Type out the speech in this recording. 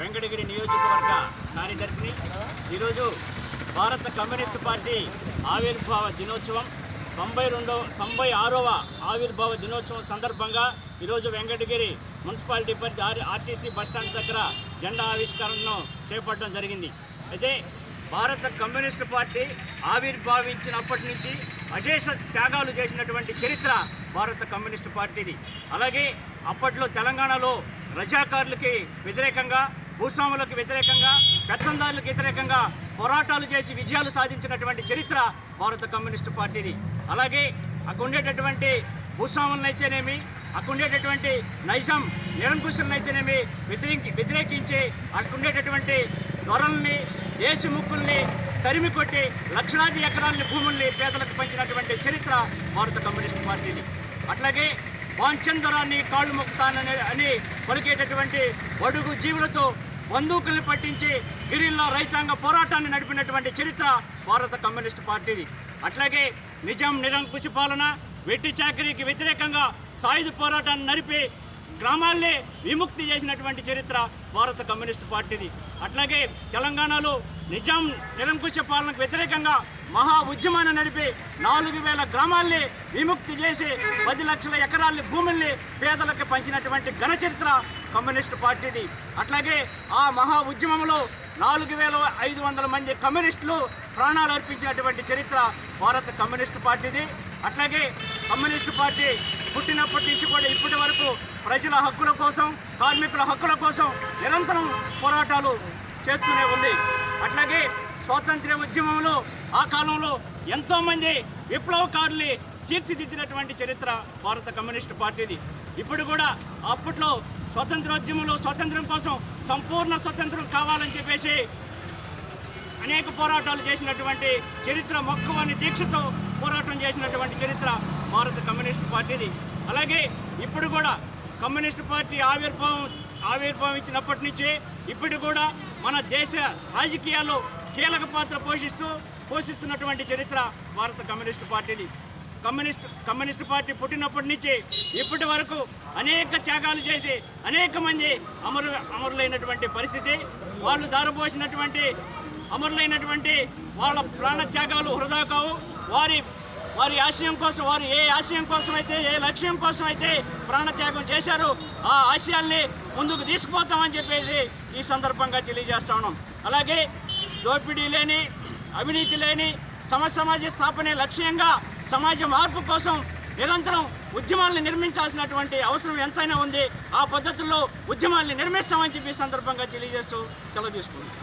వెంకటగిరి నియోజకవర్గ కార్యదర్శిని. ఈరోజు భారత కమ్యూనిస్టు పార్టీ ఆవిర్భావ దినోత్సవం తొంభై రెండవ తొంభై ఆరవ ఆవిర్భావ దినోత్సవం సందర్భంగా ఈరోజు వెంకటగిరి మున్సిపాలిటీ పరిధి ఆర్ ఆర్టీసీ బస్టాండ్ దగ్గర జెండా ఆవిష్కరణను చేపట్టడం జరిగింది. అయితే భారత కమ్యూనిస్టు పార్టీ ఆవిర్భావించినప్పటి నుంచి అశేష త్యాగాలు చేసినటువంటి చరిత్ర భారత కమ్యూనిస్టు పార్టీది. అలాగే అప్పట్లో తెలంగాణలో రజాకారులకి వ్యతిరేకంగా భూస్వాములకు వ్యతిరేకంగా పెత్తందారులకు వ్యతిరేకంగా పోరాటాలు చేసి విజయాలు సాధించినటువంటి చరిత్ర భారత కమ్యూనిస్టు పార్టీది. అలాగే అక్కడ ఉండేటటువంటి భూస్వాములనైతేనేమి అక్కడ ఉండేటటువంటి నైజాం నిరంకుశులనైతేనేమి వ్యతిరేకి వ్యతిరేకించి అక్కడ ఉండేటటువంటి దొరల్ని దేశముక్కుల్ని తరిమి కొట్టి లక్షలాది ఎకరాలని భూముల్ని పేదలకు పంచినటువంటి చరిత్ర భారత కమ్యూనిస్ట్ పార్టీది. అట్లాగే వాంఛందరాన్ని కాళ్ళు మొక్కుతానని అని పలికేటటువంటి బడుగు జీవులతో బందూకుల్ని పట్టించి గిరిల్లో రైతాంగ పోరాటాన్ని నడిపినటువంటి చరిత్ర భారత కమ్యూనిస్ట్ పార్టీది. అట్లాగే నిజం నిరంకుశ పాలన వెట్టి చాకరీకి వ్యతిరేకంగా సాయుధ పోరాటాన్ని నడిపి గ్రామాల్ని విముక్తి చేసినటువంటి చరిత్ర భారత కమ్యూనిస్ట్ పార్టీది. అట్లాగే తెలంగాణలో నిజాం నిరంకుశ పాలనకు వ్యతిరేకంగా మహా ఉద్యమాన్ని నడిపి నాలుగు వేల గ్రామాల్ని విముక్తి చేసి పది లక్షల ఎకరాల భూముల్ని పేదలకు పంచినటువంటి ఘన చరిత్ర కమ్యూనిస్ట్ పార్టీది. అట్లాగే ఆ మహా ఉద్యమంలో నాలుగు వేల ఐదు వందల మంది కమ్యూనిస్టులు ప్రాణాలు అర్పించినటువంటి చరిత్ర భారత కమ్యూనిస్ట్ పార్టీది. అట్లాగే కమ్యూనిస్ట్ పార్టీ పుట్టినప్పటి నుంచి కూడా ఇప్పటి వరకు ప్రజల హక్కుల కోసం కార్మికుల హక్కుల కోసం నిరంతరం పోరాటాలు చేస్తూనే ఉంది. అట్లాగే స్వాతంత్ర్య ఉద్యమంలో ఆ కాలంలో ఎంతోమంది విప్లవకారుల్ని తీర్చిదిద్దినటువంటి చరిత్ర భారత కమ్యూనిస్ట్ పార్టీది. ఇప్పుడు కూడా అప్పట్లో స్వాతంత్రోద్యమంలో స్వాతంత్రం కోసం సంపూర్ణ స్వతంత్రం కావాలని చెప్పేసి అనేక పోరాటాలు చేసినటువంటి చరిత్ర మక్కువని దీక్షతో పోరాటం చేసినటువంటి చరిత్ర భారత కమ్యూనిస్ట్ పార్టీది. అలాగే ఇప్పుడు కూడా కమ్యూనిస్ట్ పార్టీ ఆవిర్భావం ఆవిర్భావించినప్పటి నుంచి ఇప్పటి కూడా మన దేశ రాజకీయాల్లో కీలక పాత్ర పోషిస్తూ పోషిస్తున్నటువంటి చరిత్ర భారత కమ్యూనిస్ట్ పార్టీది. కమ్యూనిస్ట్ కమ్యూనిస్ట్ పార్టీ పుట్టినప్పటి నుంచి ఇప్పటి వరకు అనేక త్యాగాలు చేసి అనేక మంది అమరు అమరులైనటువంటి పరిస్థితి వాళ్ళు దారిపోసినటువంటి అమరులైనటువంటి వాళ్ళ ప్రాణ త్యాగాలు వృధా కావు. వారి వారి ఆశయం కోసం వారు ఏ ఆశయం కోసం అయితే ఏ లక్ష్యం కోసం అయితే ప్రాణత్యాగం చేశారో ఆ ఆశయాల్ని ముందుకు తీసుకుపోతామని చెప్పేసి ఈ సందర్భంగా తెలియజేస్తా ఉన్నాం. అలాగే దోపిడీ లేని అవినీతి లేని సమాజ సమాజ స్థాపనే లక్ష్యంగా సమాజ మార్పు కోసం నిరంతరం ఉద్యమాల్ని నిర్మించాల్సినటువంటి అవసరం ఎంతైనా ఉంది. ఆ పద్ధతుల్లో ఉద్యమాల్ని నిర్మిస్తామని చెప్పి ఈ సందర్భంగా తెలియజేస్తూ సెలవు తీసుకుంటాం